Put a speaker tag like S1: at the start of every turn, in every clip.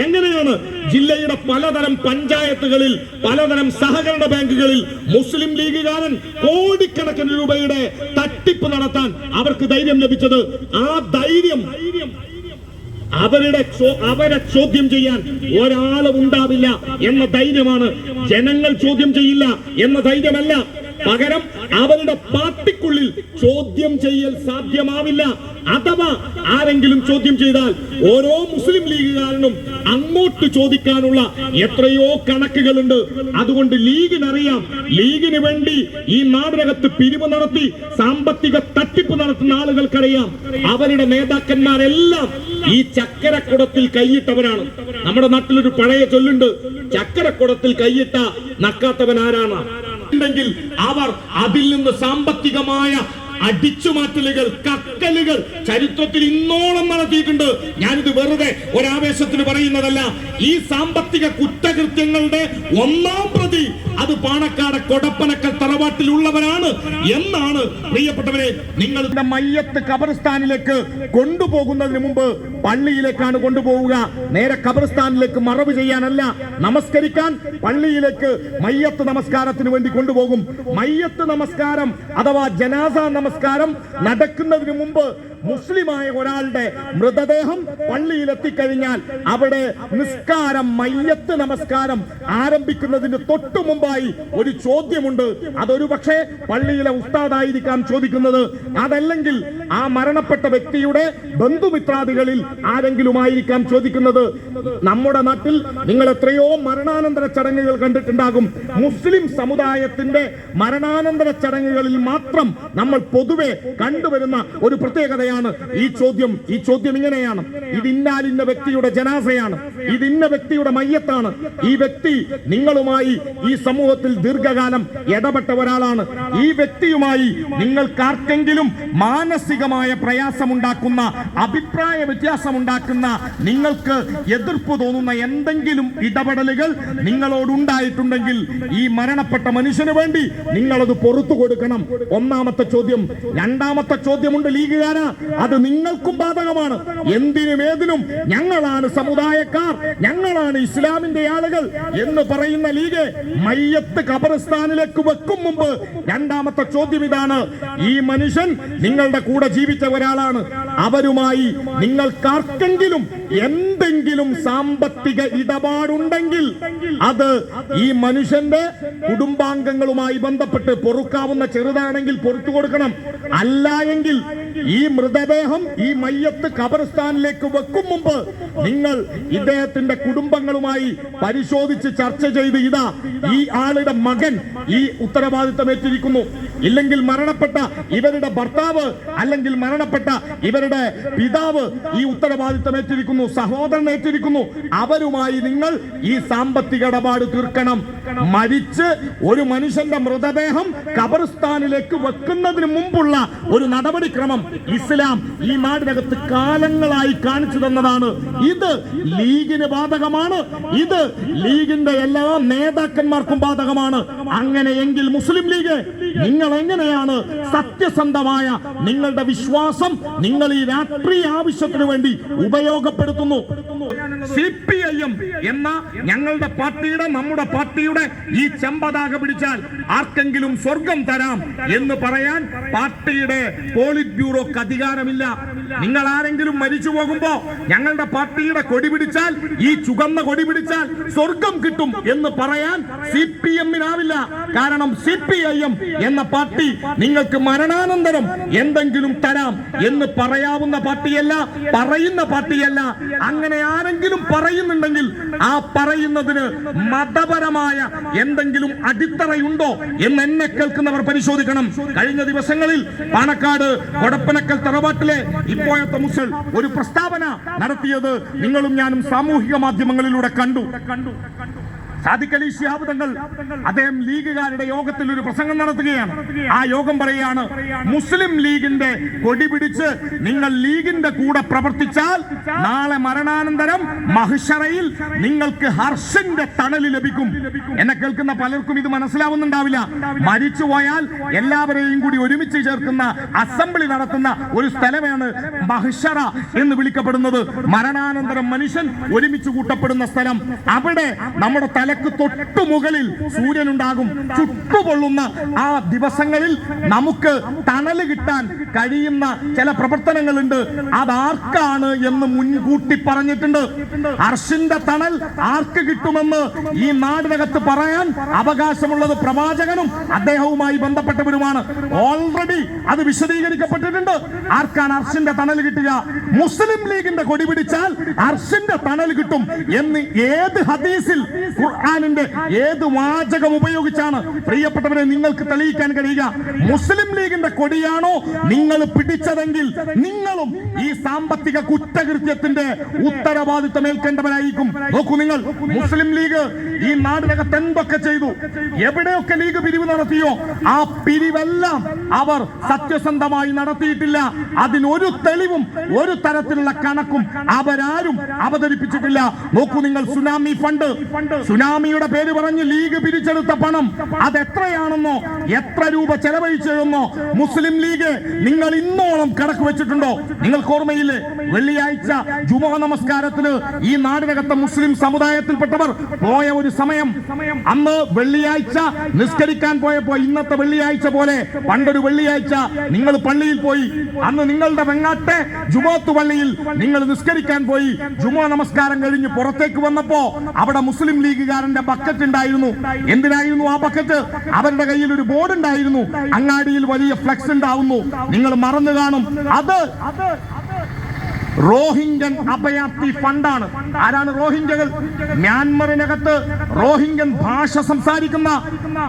S1: എങ്ങനെയാണ് ജില്ലയുടെ പലതരം പഞ്ചായത്തുകളിൽ പലതരം സഹകരണ ബാങ്കുകളിൽ മുസ്ലിം ലീഗുകാരൻ കോടിക്കണക്കിന് രൂപയുടെ തട്ടിപ്പ് നടത്താൻ അവർക്ക് ധൈര്യം ലഭിച്ചത്? ആ ധൈര്യം അവരുടെ അവരെ ചോദ്യം ചെയ്യാൻ ഒരാളും ഉണ്ടാവില്ല എന്ന ധൈര്യമാണ് ജനങ്ങൾ ചോദ്യം ചെയ്യില്ല എന്ന ധൈര്യമല്ല. പകരം അവരുടെ പാർട്ടിക്കുള്ളിൽ ചോദ്യം ചെയ്യൽ സാധ്യമാവില്ല. അഥവാ ആരെങ്കിലും ചോദ്യം ചെയ്താൽ ഓരോ മുസ്ലിം ലീഗുകാരനും അങ്ങോട്ട് ചോദിക്കാനുള്ള എത്രയോ കണക്കുകളുണ്ട്. അതുകൊണ്ട് ലീഗിനറിയാം. ലീഗിന് വേണ്ടി ഈ നാടിനകത്ത് പിരിവ് നടത്തി സാമ്പത്തിക തട്ടിപ്പ് നടത്തുന്ന ആളുകൾക്കറിയാം. അവരുടെ നേതാക്കന്മാരെല്ലാം ഈ ചക്കരക്കുടത്തിൽ കൈയിട്ടവരാണ്. നമ്മുടെ നാട്ടിലൊരു പഴയ ചൊല്ലുണ്ട് ചക്കരക്കുടത്തിൽ കൈയിട്ട നക്കാത്തവൻ ആരാണ്? ഉണ്ടെങ്കിൽ അവർ അതിൽ നിന്ന് സാമ്പത്തികമായ അടിച്ചുമാറ്റലുകൾ കക്കലുകൾ ചരിത്രത്തിൽ ഇന്നോളം നടത്തിയിട്ടുണ്ട്. ഞാനിത് വെറുതെ ഒരാവേശത്തിന് പറയുന്നതല്ല. ഈ സാമ്പത്തിക കുറ്റകൃത്യങ്ങളുടെ ഒന്നാം പ്രതി അത് പാണക്കാട് കൊടപ്പനക്കൽ തറവാട്ടിലുള്ളവരാണ് എന്നാണ് പ്രിയപ്പെട്ടവരെ നിങ്ങൾ മയ്യത്ത് കബർസ്ഥാനിലേക്ക് കൊണ്ടുപോകുന്നതിന് മുമ്പ് പള്ളിയിലേക്കാണ് കൊണ്ടുപോവുക. നേരെ കബർസ്ഥാനിലേക്ക് മറവ് ചെയ്യാനല്ല നമസ്കരിക്കാൻ പള്ളിയിലേക്ക് മയ്യത്ത് നമസ്കാരത്തിന് വേണ്ടി കൊണ്ടുപോകും. മയ്യത്ത് നമസ്കാരം അഥവാ ജനാസ നമസ്കാരം നടക്കുന്നതിന് മുമ്പ് മുസ്ലിമായ ഒരാളുടെ മൃതദേഹം പള്ളിയിൽ എത്തിക്കഴിഞ്ഞാൽ അവിടെ നിസ്കാരം മയ്യത്ത് നമസ്കാരം ആരംഭിക്കുന്നതിന് തൊട്ടു മുമ്പായി ഒരു ചോദ്യമുണ്ട്. അതൊരു പക്ഷേ പള്ളിയിലെ ഉസ്താദായിരിക്കാം ചോദിക്കുന്നത്. അതല്ലെങ്കിൽ ആ മരണപ്പെട്ട വ്യക്തിയുടെ ബന്ധുമിത്രാദികളിൽ ആരെങ്കിലും ആയിരിക്കാം ചോദിക്കുന്നത്. നമ്മുടെ നാട്ടിൽ നിങ്ങൾ എത്രയോ മരണാനന്തര ചടങ്ങുകൾ കണ്ടിട്ടുണ്ടാകും. മുസ്ലിം സമുദായത്തിന്റെ മരണാനന്തര ചടങ്ങുകളിൽ മാത്രം നമ്മൾ പൊതുവെ കണ്ടുവരുന്ന ഒരു പ്രത്യേകതയാണ് ഈ ചോദ്യം ഈ ചോദ്യം ഇങ്ങനെയാണ്. ഇത് ഇന്നാലിന്ന വ്യക്തിയുടെ ജനാസയാണ്. ഇത് ഇന്ന വ്യക്തിയുടെ മയ്യത്താണ്. ഈ വ്യക്തി നിങ്ങളുമായി ഈ സമൂഹത്തിൽ ദീർഘകാലം ഇടപെട്ട ഒരാളാണ്. ഈ വ്യക്തിയുമായി നിങ്ങൾക്കാർക്കെങ്കിലും മാനസികമായ പ്രയാസമുണ്ടാക്കുന്ന അഭിപ്രായ വ്യത്യാസമുണ്ടാക്കുന്ന നിങ്ങൾക്ക് എതിർപ്പ് തോന്നുന്ന എന്തെങ്കിലും ഇടപെടലുകൾ നിങ്ങളോടുണ്ടായിട്ടുണ്ടെങ്കിൽ ഈ മരണപ്പെട്ട മനുഷ്യന് വേണ്ടി നിങ്ങളത് പുറത്തു കൊടുക്കണം. ഒന്നാമത്തെ ചോദ്യം. രണ്ടാമത്തെ ചോദ്യമുണ്ട് ലീഗുകാരാ. അത് നിങ്ങൾക്കും ബാധകമാണ്. എന്തിനും ഏതിനും ഞങ്ങളാണ് സമുദായക്കാർ ഞങ്ങളാണ് ഇസ്ലാമിന്റെ ആളുകൾ എന്ന് പറയുന്ന ലീഗ് മയ്യത്ത് കബറിസ്ഥാനിലേക്ക് വെക്കും മുമ്പ് രണ്ടാമത്തെ ചോദ്യം ഇതാണ്. ഈ മനുഷ്യൻ നിങ്ങളുടെ കൂടെ ജീവിച്ച ഒരാളാണ്. അവരുമായി നിങ്ങൾക്കാർക്കെങ്കിലും എന്തെങ്കിലും സാമ്പത്തിക ഇടപാടുണ്ടെങ്കിൽ അത് ഈ മനുഷ്യന്റെ കുടുംബാംഗങ്ങളുമായി ബന്ധപ്പെട്ട് പൊറുക്കാവുന്ന ചെറുതാണെങ്കിൽ പൊറത്തു കൊടുക്കണം. അല്ല എങ്കിൽ ഈ മൃതദേഹം ഈ മയ്യത്ത് ഖബർസ്ഥാനിലേക്ക് വെക്കും മുമ്പ് നിങ്ങൾ ഇദ്ദേഹത്തിന്റെ കുടുംബങ്ങളുമായി പരിശോധിച്ച് ചർച്ച ചെയ്ത് ഇതാ ഈ ആളുടെ മകൻ ഈ ഉത്തരവാദിത്തം ഏറ്റിരിക്കുന്നു ഇല്ലെങ്കിൽ മരണപ്പെട്ട ഇവരുടെ ഭർത്താവ് അല്ലെങ്കിൽ മരണപ്പെട്ട ഇവരുടെ പിതാവ് ഈ ഉത്തരവാദിത്തം ഏറ്റിരിക്കുന്നു സഹോദരൻ ഏറ്റിരിക്കുന്നു അവരുമായി നിങ്ങൾ ഈ സാമ്പത്തിക ഇടപാട് തീർക്കണം. മരിച്ച് ഒരു മനുഷ്യന്റെ മൃതദേഹം കബർസ്ഥാനിലേക്ക് വെക്കുന്നതിന് മുമ്പുള്ള ഒരു നടപടിക്രമം ഇസ്ലാം ഈ നാടിനകത്ത് കാലങ്ങളായി കാണിച്ചു തന്നതാണ്. ഇത് ലീഗിന് ബാധകമാണ്. ഇത് ലീഗിന്റെ എല്ലാ നേതാക്കന്മാർക്കും ബാധകമാണ്. അങ്ങനെയെങ്കിൽ മുസ്ലിം ലീഗ് നിങ്ങൾ എങ്ങനെയാണ് സത്യസന്ധമായ നിങ്ങളുടെ വിശ്വാസം നിങ്ങൾ ഈ രാഷ്ട്രീയ ആവശ്യത്തിന് വേണ്ടി ഉപയോഗപ്പെടുത്തുന്നു. സി പി ഐ എം എന്ന ഞങ്ങളുടെ പാർട്ടിയുടെ നമ്മുടെ പാർട്ടിയുടെ ഈ ചെമ്പതാക പിടിച്ചാൽ ആർക്കെങ്കിലും സ്വർഗം തരാം എന്ന് പറയാൻ പാർട്ടിയുടെ പോളിറ്റ് ബ്യൂറോക്ക് അധികാരമില്ല. നിങ്ങൾ ആരെങ്കിലും മരിച്ചു പോകുമ്പോ ഞങ്ങളുടെ പാർട്ടിയുടെ കൊടി പിടിച്ചാൽ ഈ ചുകന്ന കൊടി പിടിച്ചാൽ സ്വർഗം കിട്ടും എന്ന് പറയാൻ സി പി എമ്മിനാവില്ല. കാരണം സി പി ഐ എം എന്ന പാർട്ടി നിങ്ങൾക്ക് മരണാനന്തരം എന്തെങ്കിലും തരാം എന്ന് പറയാവുന്ന പാർട്ടിയല്ല പറയുന്ന പാർട്ടിയല്ല. അങ്ങനെ ആരെങ്കിലും പറയുന്നുണ്ടെങ്കിൽ ആ പറയുന്നതിന് മതപരമായ എന്തെങ്കിലും അടിത്തറയുണ്ടോ എന്ന് എന്നെ കേൾക്കുന്നവർ പരിശോധിക്കണം. കഴിഞ്ഞ ദിവസങ്ങളിൽ പാണക്കാട് കൊടപ്പനക്കൽ തറവാട്ടിലെ ഇപ്പോഴത്തെ മുസൽ ഒരു പ്രസ്താവന നടത്തിയത് നിങ്ങളും ഞാനും സാമൂഹിക മാധ്യമങ്ങളിലൂടെ കണ്ടു. സാദിഖ് അലി ശിഹാബ് തങ്ങൾ അദ്ദേഹം ലീഗുകാരുടെ യോഗത്തിൽ ഒരു പ്രസംഗം നടത്തുകയാണ്. ആ യോഗം പറയുകയാണ് മുസ്ലിം ലീഗിന്റെ കൊടി പിടിച്ച് നിങ്ങൾ ലീഗിന്റെ കൂടെ പ്രവർത്തിച്ചാൽ നാളെ മരണാനന്തരം മഹിഷറയിൽ നിങ്ങൾക്ക് ഹർഷന്റെ തണൽ ലഭിക്കും. എന്നെ കേൾക്കുന്ന പലർക്കും ഇത് മനസ്സിലാവുന്നുണ്ടാവില്ല. മരിച്ചു പോയാൽ എല്ലാവരെയും കൂടി ഒരുമിച്ച് ചേർക്കുന്ന അസംബ്ലി നടത്തുന്ന ഒരു സ്ഥലമാണ് മഹിഷറ എന്ന് വിളിക്കപ്പെടുന്നത്. മരണാനന്തരം മനുഷ്യൻ ഒരുമിച്ച് കൂട്ടപ്പെടുന്ന സ്ഥലം. അവിടെ നമ്മുടെ തലക്ക് തൊട്ടു മുകളിൽ സൂര്യൻ ഉണ്ടാകും ചുട്ടുപൊള്ളുന്ന ആ ദിവസങ്ങളിൽ നമുക്ക് തണൽ കിട്ടാൻ കഴിയുന്ന ചില പ്രവർത്തനങ്ങളുണ്ട്. അതാർക്കാണ് എന്ന് മുൻകൂട്ടി പറഞ്ഞിട്ടുണ്ട്. അർഷിന്റെ തണൽ ആർക്ക് കിട്ടുമെന്ന് ഈ നാടിനകത്ത് പറയാൻ അവകാശമുള്ളത് പ്രവാചകനും അദ്ദേഹവുമായി ബന്ധപ്പെട്ടവരുമാണ്. ഓൾറെഡി അത് വിശദീകരിക്കപ്പെട്ടിട്ടുണ്ട്. ആർക്കാണ് അർഷിന്റെ തണൽ കിട്ടുക? മുസ്ലിം ലീഗിന്റെ കൊടി പിടിച്ചാൽ അർഷിന്റെ തണൽ കിട്ടും എന്ന് ഏത് ഹദീസിൽ ഖുർആാനിന്റെ ഏത് വാചകം ഉപയോഗിച്ചാണ് പ്രിയപ്പെട്ടവരെ നിങ്ങൾക്ക് തെളിയിക്കാൻ കഴിയുക? മുസ്ലിം ലീഗിന്റെ കൊടിയാണോ നിങ്ങൾ പിടിച്ചതെങ്കിൽ നിങ്ങളും ഈ സാമ്പത്തിക കുറ്റകൃത്യത്തിന്റെ ഉത്തരവാദിത്വം ഏൽക്കേണ്ടവരായിരിക്കും നോക്കൂ നിങ്ങൾ മുസ്ലിം ലീഗ് ഈ നാടിനകത്ത് എന്തൊക്കെ ചെയ്തു? എവിടെയൊക്കെ ലീഗ് പിരിവ് നടത്തിയോ? ആ പിരിവെല്ലാം അവർ സത്യസന്ധമായി നടത്തിയിട്ടില്ല. അതിനൊരു തെളിവും ഒരു തരത്തിലുള്ള കണക്കും അവരാരും അവതരിപ്പിച്ചിട്ടില്ല. നോക്കൂ നിങ്ങൾ സുനാമി ഫണ്ട് സുനാമിയുടെ പേര് പറഞ്ഞ് ലീഗ് പിരിച്ചെടുത്ത പണം അത് എത്രയാണെന്നോ എത്ര രൂപ ചെലവഴിച്ചതെന്നോ മുസ്ലിം ലീഗ് നിങ്ങൾ ഇന്നോളം കണക്ക് വെച്ചിട്ടുണ്ടോ? നിങ്ങൾക്ക് ഓർമ്മയില്ലേ? വെള്ളിയാഴ്ച ജുമാ നമസ്കാരത്തിന് ഈ നാടിനകത്തെ മുസ്ലിം സമുദായത്തിൽപ്പെട്ടവർ പോയ ഒരു സമയം. അന്ന് വെള്ളിയാഴ്ച നിസ്കരിക്കാൻ പോയപ്പോ ഇന്നത്തെ വെള്ളിയാഴ്ച പോലെ പണ്ടൊരു വെള്ളിയാഴ്ച നിങ്ങൾ പള്ളിയിൽ പോയി. അന്ന് നിങ്ങളുടെ വെങ്ങാട്ടെ ജുമാത്ത് പള്ളിയിൽ നിങ്ങൾ നിസ്കരിക്കാൻ പോയി. ജുമാ നമസ്കാരം കഴിഞ്ഞ് പുറത്തേക്ക് വന്നപ്പോ അവിടെ മുസ്ലിം ലീഗുകാരന്റെ ബക്കറ്റ് ഉണ്ടായിരുന്നു എന്തിനായിരുന്നു ആ ബക്കറ്റ് അവരുടെ കയ്യിൽ ഒരു ബോർഡ് ഉണ്ടായിരുന്നു. അങ്ങാടിയിൽ വലിയ ഫ്ലെക്സ് ഉണ്ടാവുന്നു. നിങ്ങൾ മറന്നു കാണും. അത് റോഹിംഗ്യൻ അഭയാർത്ഥി ഫണ്ടാണ്. ആരാണ് റോഹിംഗ്യകൾ? മ്യാൻമറിനകത്ത് റോഹിംഗൻ ഭാഷ സംസാരിക്കുന്ന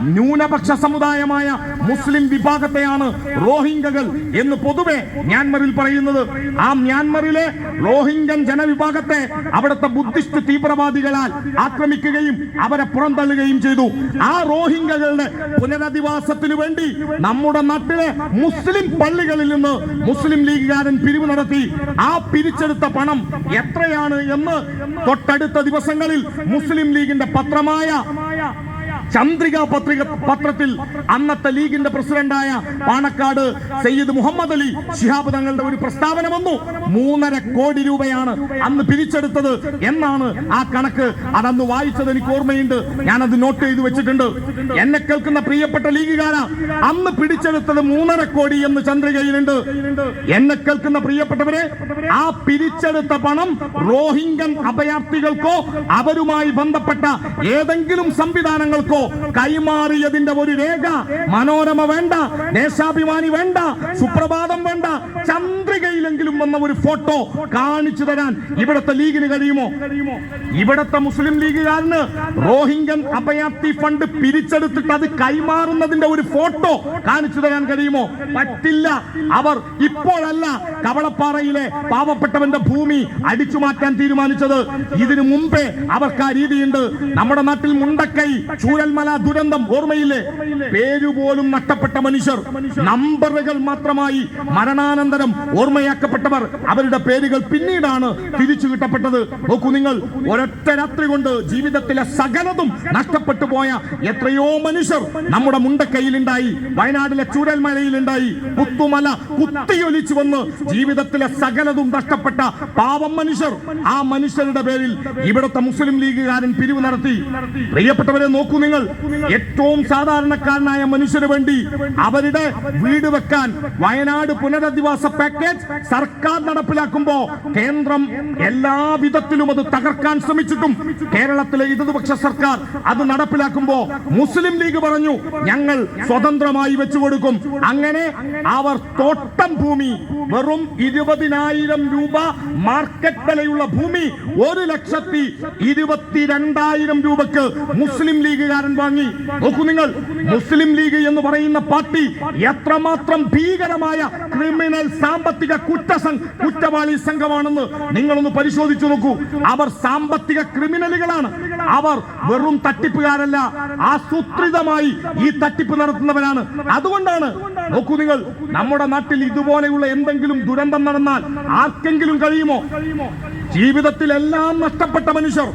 S1: ന്യൂനപക്ഷ സമുദായമായ മുസ്ലിം വിഭാഗത്തെയാണ് റോഹിംഗ്യകൾ എന്ന് പൊതുവെ മ്യാൻമറിൽ പറയുന്നത്. ആ മ്യാൻമറിലെ റോഹിംഗൻ ജനവിഭാഗത്തെ അവിടുത്തെ ബുദ്ധിസ്റ്റ് തീവ്രവാദികളാൽ ആക്രമിക്കുകയും അവരെ പുറന്തള്ളുകയും ചെയ്തു. ആ റോഹിംഗ്യകളുടെ പുനരധിവാസത്തിന് വേണ്ടി നമ്മുടെ നാട്ടിലെ മുസ്ലിം പള്ളികളിൽ നിന്ന് മുസ്ലിം ലീഗുകാരൻ പിരിവ് നടത്തി. ആ പിരിച്ചെടുത്ത പണം എത്രയാണ് എന്ന് തൊട്ടടുത്ത ദിവസങ്ങളിൽ മുസ്ലിം ലീഗിന്റെ പത്രമായ ചന്ദ്രിക പത്രിക പത്രത്തിൽ അന്നത്തെ ലീഗിന്റെ പ്രസിഡന്റായ പാണക്കാട് സയ്യിദ് മുഹമ്മദ് അലി ശിഹാബ് തങ്ങളുടെ ഒരു പ്രസ്താവന വന്നു. മൂന്നര കോടി രൂപയാണ് അന്ന് പിരിച്ചെടുത്തത് എന്നാണ് ആ കണക്ക്. അതന്ന് വായിച്ചത് എനിക്ക് ഓർമ്മയുണ്ട്. ഞാൻ അത് നോട്ട് ചെയ്ത് വെച്ചിട്ടുണ്ട്. എന്നെ കേൾക്കുന്ന പ്രിയപ്പെട്ട ലീഗുകാര അന്ന് പിടിച്ചെടുത്തത് മൂന്നര കോടി എന്ന് ചന്ദ്രികയിലുണ്ട്. എന്നെ കേൾക്കുന്ന പ്രിയപ്പെട്ടവരെ ആ പിരിച്ചെടുത്ത പണം റോഹിംഗ്യൻ അഭയാർത്ഥികൾക്കോ അവരുമായി ബന്ധപ്പെട്ട ഏതെങ്കിലും സംവിധാനങ്ങൾക്കോ കൈമാറിയതിന്റെ ഒരു രേഖ മനോരമ വേണ്ട ദേശാഭിമാനി വേണ്ട സുപ്രഭാതം വേണ്ട ചന്ദ്രികയിലെങ്കിലും വന്ന ഒരു ഫോട്ടോ കാണിച്ചു തരാൻ ഇവിടുത്തെ ലീഗിന് കഴിയുമോ? ഇവിടത്തെ മുസ്ലിം ലീഗുകാരന് റോഹിംഗ്യൻ അഭയാർത്ഥി ഫണ്ട് പിരിച്ചെടുത്തിട്ട് അത് കൈമാറുന്നതിന്റെ ഒരു ഫോട്ടോ കാണിച്ചു തരാൻ കഴിയുമോ? പറ്റില്ല. അവർ ഇപ്പോഴല്ല കവളപ്പാറയിലെ പാവപ്പെട്ടവന്റെ ഭൂമി അടിച്ചു മാറ്റാൻ തീരുമാനിച്ചത്. ഇതിനു മുമ്പേ അവർക്ക് ആ രീതിയുണ്ട്. നമ്മുടെ നാട്ടിൽ മുണ്ടക്കൈ ചൂരൽമല ദുരന്തം ഓർമ്മയില്ലേ? പേരുപോലും നഷ്ടപ്പെട്ട മനുഷ്യർ നമ്പറുകൾ മാത്രമായി മരണാനന്തരം ഓർമ്മയാക്കപ്പെട്ടവർ അവരുടെ പേരുകൾ പിന്നീടാണ് തിരിച്ചു കിട്ടപ്പെട്ടത്. നോക്കൂ നിങ്ങൾ ഒരൊറ്റ രാത്രി കൊണ്ട് ജീവിതത്തിലെ സകലതും നഷ്ടപ്പെട്ടു പോയ എത്രയോ മനുഷ്യർ നമ്മുടെ മുണ്ടക്കൈയിലുണ്ടായി വയനാടിലെ ചൂരൽമലയിലുണ്ടായി പുത്തുമല കുത്തിയൊലിച്ചു വന്ന് ജീവിതത്തിലെ സകലതും നഷ്ടപ്പെട്ട പാവം മനുഷ്യർ ആ മനുഷ്യരുടെ പേരിൽ ഇവിടുത്തെ മുസ്ലിം ലീഗുകാരൻ പിരിവ് നടത്തി. പ്രിയപ്പെട്ടവരെ നോക്കൂ നിങ്ങൾ ഏറ്റവും സാധാരണക്കാരനായ മനുഷ്യന് വേണ്ടി അവരുടെ വീട് വെക്കാൻ വയനാട് പുനരധിവാസ പാക്കേജ് സർക്കാർ നടപ്പിലാക്കുമ്പോ കേന്ദ്രം എല്ലാ വിധത്തിലും അത് തകർക്കാൻ ശ്രമിച്ചിട്ടും കേരളത്തിലെ ഇടതുപക്ഷ സർക്കാർ അത് നടപ്പിലാക്കുമ്പോ മുസ്ലിം ലീഗ് പറഞ്ഞു ഞങ്ങൾ സ്വതന്ത്രമായി വെച്ചു കൊടുക്കും. അങ്ങനെ അവർ തോട്ടം ഭൂമി വെറും ഇരുപതിനായിരം രൂപ മാർക്കറ്റ് വിലയുള്ള ഭൂമി ഒരു ലക്ഷത്തി ഇരുപത്തിരണ്ടായിരം രൂപക്ക് മുസ്ലിം ലീഗുകാരൻ വാങ്ങി. നോക്കൂ നിങ്ങൾ മുസ്ലിം ലീഗ് എന്ന് പറയുന്ന പാർട്ടി എത്രമാത്രം ഭീകരമായ ക്രിമിനൽ സാമ്പത്തിക കുറ്റസം കുറ്റവാളി സംഘമാണെന്ന് നിങ്ങളൊന്ന് പരിശോധിച്ചു നോക്കൂ. അവർ സാമ്പത്തിക ക്രിമിനലുകളാണ്. അവർ വെറും തട്ടിപ്പുകാരല്ല ആസൂത്രിതമായി ഈ തട്ടിപ്പ് നടത്തുന്നവരാണ്. അതുകൊണ്ടാണ് നോക്കൂ നിങ്ങൾ നമ്മുടെ നാട്ടിൽ ഇതുപോലെയുള്ള എന്തെങ്കിലും ദുരന്തം നടന്നാൽ ആർക്കെങ്കിലും കഴിയുമോ? ജീവിതത്തിൽ എല്ലാം നഷ്ടപ്പെട്ട മനുഷ്യർ.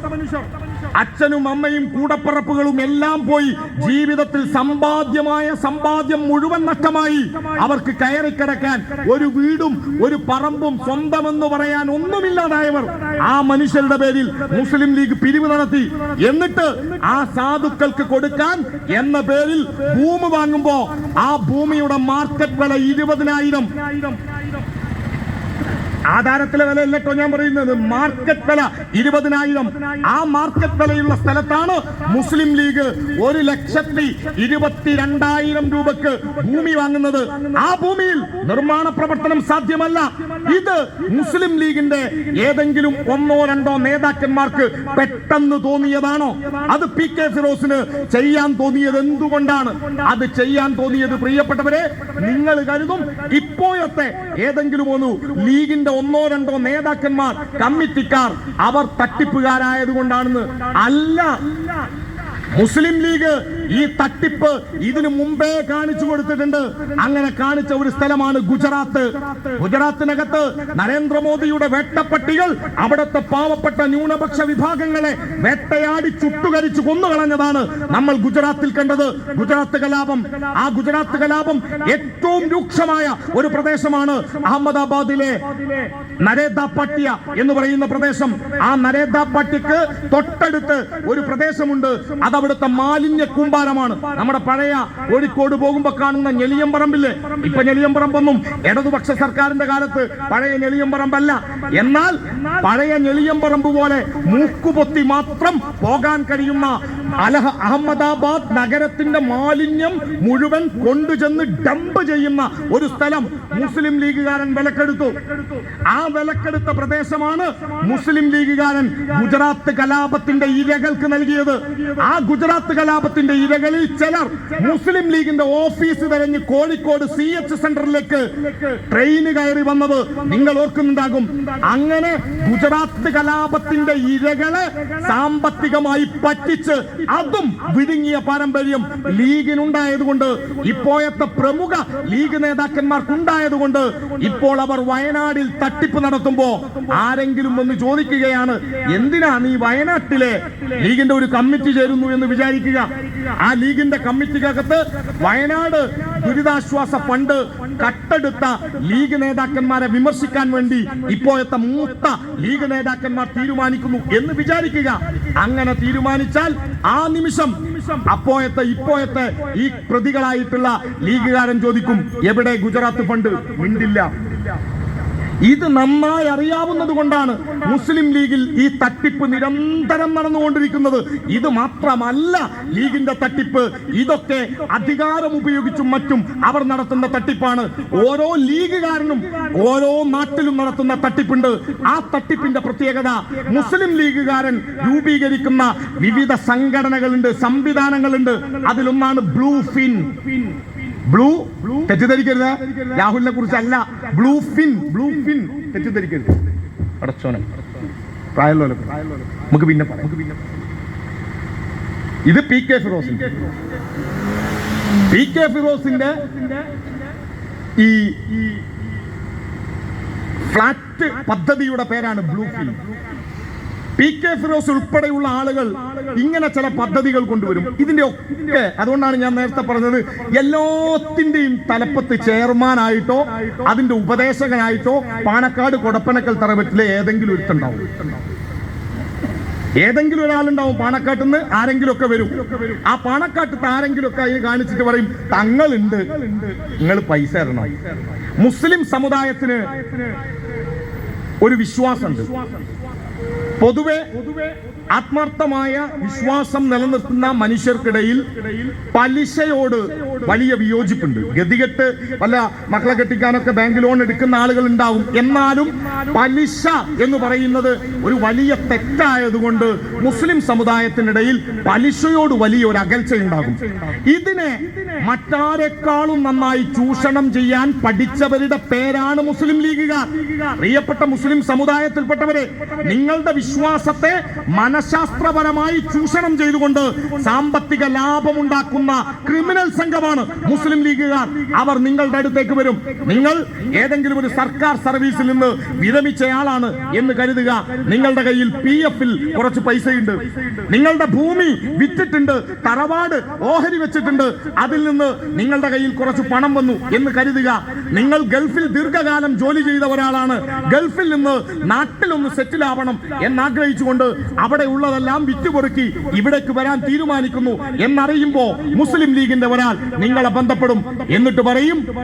S1: അച്ഛനും അമ്മയും കൂടപ്പറപ്പുകളും എല്ലാം പോയി ജീവിതത്തിൽ സമ്പാദ്യമായ സമ്പാദ്യം മുഴുവൻ നഷ്ടമായി. അവർക്ക് കയറി കിടക്കാൻ ഒരു വീടും ഒരു പറമ്പും സ്വന്തമെന്ന് പറയാൻ ഒന്നുമില്ലാതായവർ ആ മനുഷ്യരുടെ പേരിൽ മുസ്ലിം ലീഗ് പിരിവ് നടത്തി. എന്നിട്ട് ആ സാധുക്കൾക്ക് കൊടുക്കാൻ എന്ന പേരിൽ ഭൂമി വാങ്ങുമ്പോ ആ ഭൂമിയുടെ മാർക്കറ്റ് വില ഇരുപതിനായിരം. ആധാരത്തിലെ വില അല്ലട്ടോ ഞാൻ പറയുന്നത്? മാർക്കറ്റ് വില ഇരുപതിനായിരം. ആ മാർക്കറ്റ് വിലയുള്ള സ്ഥലത്താണ് മുസ്ലിം ലീഗ് ഒരു ലക്ഷത്തി ഇരുപത്തിരണ്ടായിരം രൂപക്ക് ഭൂമി വാങ്ങുന്നത്. ആ ഭൂമിയിൽ നിർമ്മാണ പ്രവർത്തനം സാധ്യമല്ല. ഇത് മുസ്ലിം ലീഗിന്റെ ഏതെങ്കിലും ഒന്നോ രണ്ടോ നേതാക്കന്മാർക്ക് പെട്ടെന്ന് തോന്നിയതാണോ? അത് പി കെ ഫിറോസിന് ചെയ്യാൻ തോന്നിയത് എന്തുകൊണ്ടാണ്? അത് ചെയ്യാൻ തോന്നിയത് പ്രിയപ്പെട്ടവരെ നിങ്ങൾ കരുതും ഇപ്പോഴത്തെ ഏതെങ്കിലും ഒന്ന് ലീഗിന്റെ ഒന്നോ രണ്ടോ നേതാക്കന്മാർ കമ്മിറ്റിക്കാർ അവർ തട്ടിപ്പുകാരായതുകൊണ്ടാണെന്ന് അല്ല. മുസ്ലിം ലീഗ് ഈ തട്ടിപ്പ് ഇതിനു മുമ്പേ കാണിച്ചു കൊടുത്തിട്ടുണ്ട്. അങ്ങനെ കാണിച്ച ഒരു സ്ഥലമാണ് ഗുജറാത്ത്. ഗുജറാത്തിനകത്ത് നരേന്ദ്രമോദിയുടെ വേട്ടപ്പട്ടികൾ അവിടുത്തെ പാവപ്പെട്ട ന്യൂനപക്ഷ വിഭാഗങ്ങളെ വേട്ടയാടി ചുട്ടുകരിച്ചു കൊന്നുകളഞ്ഞതാണ് നമ്മൾ ഗുജറാത്തിൽ കണ്ടത്. ഗുജറാത്ത് കലാപം. ആ ഗുജറാത്ത് കലാപം ഏറ്റവും രൂക്ഷമായ ഒരു പ്രദേശമാണ് അഹമ്മദാബാദിലെ നരേദാപട്യ എന്ന് പറയുന്ന പ്രദേശം. ആ നരേദ പട്ടിക്ക് തൊട്ടടുത്ത് ഒരു പ്രദേശമുണ്ട്. അത് അവിടുത്തെ മാലിന്യ കൂമ്പാരമാണ്. നമ്മുടെ പഴയ കോഴിക്കോട് പോകുമ്പോ കാണുന്ന ഞെളിയമ്പറമ്പില്ലേ ഇപ്പൊ ഞെളിയമ്പറമ്പൊന്നും ഇടതുപക്ഷ സർക്കാരിന്റെ കാലത്ത് പഴയ ഞെളിയമ്പറമ്പല്ല എന്നാൽ പഴയ ഞെളിയമ്പറമ്പ് പോലെ മൂക്കുപൊത്തി മാത്രം പോകാൻ കഴിയുന്ന അലഹ അഹമ്മദാബാദ് നഗരത്തിന്റെ മാലിന്യം മുഴുവൻ കൊണ്ടുചെന്ന് ഡംപ് ചെയ്യുന്ന ഒരു സ്ഥലം മുസ്ലിം ലീഗുകാരൻ വിലക്കെടുത്തു. ആ വിലക്കെടുത്ത പ്രദേശമാണ് മുസ്ലിം ലീഗുകാരൻ ഗുജറാത്ത് കലാപത്തിന്റെ ഇരകൾക്ക് നൽകിയത്. ആ ഗുജറാത്ത് കലാപത്തിന്റെ ഇരകളിൽ ചിലർ മുസ്ലിം ലീഗിന്റെ ഓഫീസ് തെരഞ്ഞ് കോഴിക്കോട് സി എച്ച് സെന്ററിലേക്ക് ട്രെയിൻ കയറി വന്നത് നിങ്ങൾ ഓർക്കുന്നുണ്ടാകും. അങ്ങനെ ഗുജറാത്ത് കലാപത്തിന്റെ ഇരകളെ സാമ്പത്തികമായി പറ്റിച്ച് അതും വിഴുങ്ങിയ പാരമ്പര്യം ലീഗിനുണ്ടായതുകൊണ്ട് ഇപ്പോഴത്തെ പ്രമുഖ ലീഗ് നേതാക്കന്മാർക്കുണ്ടായതുകൊണ്ട് ഇപ്പോൾ അവർ വയനാടിൽ തട്ടിപ്പ് നടത്തുമ്പോ ആരെങ്കിലും ഒന്ന് ചോദിക്കുകയാണ് എന്തിനാ ഈ വയനാട്ടിലെ ലീഗിന്റെ ഒരു കമ്മിറ്റി ചേരുന്നു എന്ന് വിചാരിക്കുക? ആ ലീഗിന്റെ കമ്മിറ്റിക്കകത്ത് വയനാട് ദുരിതാശ്വാസ ഫണ്ട് കട്ടെടുത്ത ലീഗ് നേതാക്കന്മാരെ വിമർശിക്കാൻ വേണ്ടി ഇപ്പോഴത്തെ മൂത്ത ലീഗ് നേതാക്കന്മാർ തീരുമാനിക്കുന്നു എന്ന് വിചാരിക്കുക. അങ്ങനെ തീരുമാനിച്ചാൽ ആ നിമിഷം അപ്പോഴത്തെ ഇപ്പോഴത്തെ ഈ പ്രതികളായിട്ടുള്ള ലീഗുകാരൻ ചോദിക്കും എവിടെ ഗുജറാത്ത് ഫണ്ട്? മിണ്ടില്ല. ഇത് നന്നായി അറിയാവുന്നത് കൊണ്ടാണ് മുസ്ലിം ലീഗിൽ ഈ തട്ടിപ്പ് നിരന്തരം നടന്നുകൊണ്ടിരിക്കുന്നത്. ഇത് മാത്രമല്ല ലീഗിന്റെ തട്ടിപ്പ്. ഇതൊക്കെ അധികാരം ഉപയോഗിച്ചും മറ്റും അവർ നടത്തുന്ന തട്ടിപ്പാണ്. ഓരോ ലീഗുകാരനും ഓരോ നാട്ടിലും നടത്തുന്ന തട്ടിപ്പുണ്ട്. ആ തട്ടിപ്പിന്റെ പ്രത്യേകത മുസ്ലിം ലീഗുകാരൻ രൂപീകരിക്കുന്ന വിവിധ സംഘടനകളുണ്ട് സംവിധാനങ്ങളുണ്ട്. അതിലൊന്നാണ് ബ്ലൂ ഫിൻ. ബ്ലൂ തെറ്റിദ്ധരിക്കരുത്. രാഹുലിനെ കുറിച്ച് അല്ല ബ്ലൂ ഫിൻ ബ്ലൂ ഫിൻ തെറ്റിദ്ധരിക്കരുത്. അടച്ചോനെ പ്രായമുള്ള നമുക്ക് പിന്നെ. ഇത് പി കെ ഫിറോസിന്റെ. പി കെ ഫിറോസിന്റെ ഈ ഫ്ലാറ്റ് പദ്ധതിയുടെ പേരാണ് blue fin. P K Firoz ഉൾപ്പെടെയുള്ള ആളുകൾ ഇങ്ങനെ ചില പദ്ധതികൾ കൊണ്ടുവരും. ഇതിന്റെ ഒക്കെ അതുകൊണ്ടാണ് ഞാൻ നേരത്തെ പറഞ്ഞത് എല്ലാത്തിന്റെയും തലപ്പത്ത് ചെയർമാനായിട്ടോ അതിന്റെ ഉപദേശകനായിട്ടോ പാണക്കാട് കൊടപ്പനക്കൽ തറവറ്റിലെ ഏതെങ്കിലും ഒരുത്തുണ്ടാവും ഏതെങ്കിലും ഒരാളുണ്ടാവും പാണക്കാട്ടിൽ നിന്ന് ആരെങ്കിലും ഒക്കെ വരും. ആ പാണക്കാട്ടത്ത് ആരെങ്കിലും ഒക്കെ അതിന് കാണിച്ചിട്ട് പറയും തങ്ങളുണ്ട്. നിങ്ങൾ പൈസ തരണം. മുസ്ലിം സമുദായത്തിന് ഒരു വിശ്വാസമുണ്ട്. പൊതുവെ
S2: ആത്മാർത്ഥമായ വിശ്വാസം നിലനിർത്തുന്ന മനുഷ്യർക്കിടയിൽ പലിശയോട് വലിയ വിയോജിപ്പുണ്ട്. ഗതികെട്ട് വല്ല മക്കളെ കെട്ടിക്കാനൊക്കെ ബാങ്ക് ലോൺ എടുക്കുന്ന ആളുകൾ ഉണ്ടാവും. എന്നാലും പലിശ എന്ന് പറയുന്നത് ഒരു വലിയ തെറ്റായതുകൊണ്ട് മുസ്ലിം സമുദായത്തിനിടയിൽ പലിശയോട് വലിയ ഒരു അകൽച്ചയുണ്ടാകും. ഇതിനെ മറ്റാരെക്കാളും നന്നായി ചൂഷണം ചെയ്യാൻ പഠിച്ചവരുടെ പേരാണ് മുസ്ലിം ലീഗുകാർ. പ്രിയപ്പെട്ട മുസ്ലിം സമുദായത്തിൽപ്പെട്ടവരെ നിങ്ങളുടെ വിശ്വാസത്തെ മനഃശാസ്ത്രപരമായി ചൂഷണം ചെയ്തുകൊണ്ട് സാമ്പത്തിക ലാഭമുണ്ടാക്കുന്ന ക്രിമിനൽ സംഘമാണ് മുസ്ലിം ലീഗുകാർ. അവർ നിങ്ങളുടെ അടുത്തേക്ക് വരും. നിങ്ങൾ ഏതെങ്കിലും ഒരു സർക്കാർ സർവീസിൽ നിന്ന് വിരമിച്ചയാളാണ് എന്ന് കരുതുക. നിങ്ങളുടെ കയ്യിൽ പി എഫിൽ കുറച്ച് പൈസയുണ്ട്. നിങ്ങളുടെ ഭൂമി വിറ്റിട്ടുണ്ട് തറവാട് ഓഹരി വെച്ചിട്ടുണ്ട്. അതിൽ നിന്ന് നിങ്ങളുടെ കയ്യിൽ കുറച്ച് പണം വന്നു എന്ന് കരുതുക. നിങ്ങൾ ഗൾഫിൽ ദീർഘകാലം ജോലി ചെയ്ത ഒരാളാണ്. ഗൾഫിൽ നിന്ന് നാട്ടിലൊന്ന് സെറ്റിലാവണം എന്നാഗ്രഹിച്ചുകൊണ്ട് അവിടെ ഉള്ളതെല്ലാം വിറ്റുപൊറുക്കി ഇവിടേക്ക് വരാൻ തീരുമാനിക്കുന്നു എന്നറിയുമ്പോ മുസ്ലിം ലീഗിന്റെ ഒരാൾ നിങ്ങളെ ബന്ധപ്പെടും. എന്നിട്ട് പറയും